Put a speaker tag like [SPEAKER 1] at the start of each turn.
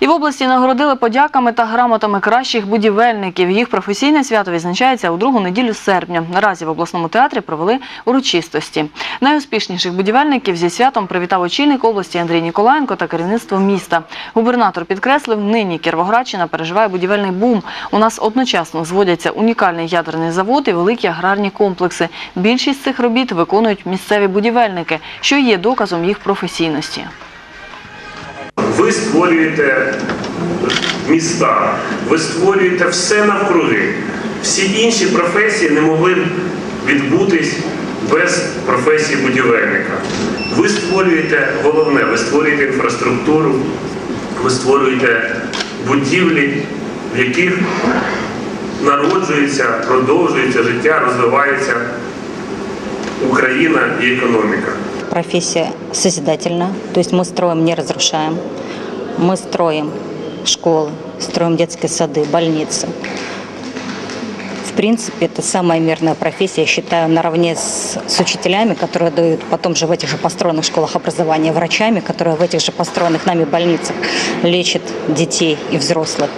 [SPEAKER 1] І в області нагородили подяками та грамотами кращих будівельників. Їх професійне свято відзначається у другу неділю серпня. Наразі в обласному театрі провели урочистості. Найуспішніших будівельників зі святом привітав очільник області Андрій Ніколаєнко та керівництво міста. Губернатор підкреслив, нині Кіровоградщина переживає будівельний бум. У нас одночасно зводяться унікальний ядерний завод і великі аграрні комплекси. Більшість цих робіт виконують місцеві будівельники, що є доказом їх професійності.
[SPEAKER 2] Ви створюєте міста, ви створюєте все навкруги. Всі інші професії не могли б відбутись без професії будівельника. Ви створюєте головне, ви створюєте інфраструктуру, ви створюєте будівлі, в яких народжується, продовжується життя, розвивається Україна і економіка.
[SPEAKER 3] профессия созидательна, то есть мы строим, не разрушаем Мы строим школы, строим детские сады, больницы. В принципе, это самая мирная профессия, я считаю, наравне с, с учителями, которые дают потом же в этих же построенных школах образования, врачами, которые в этих же построенных нами больницах лечат детей и взрослых.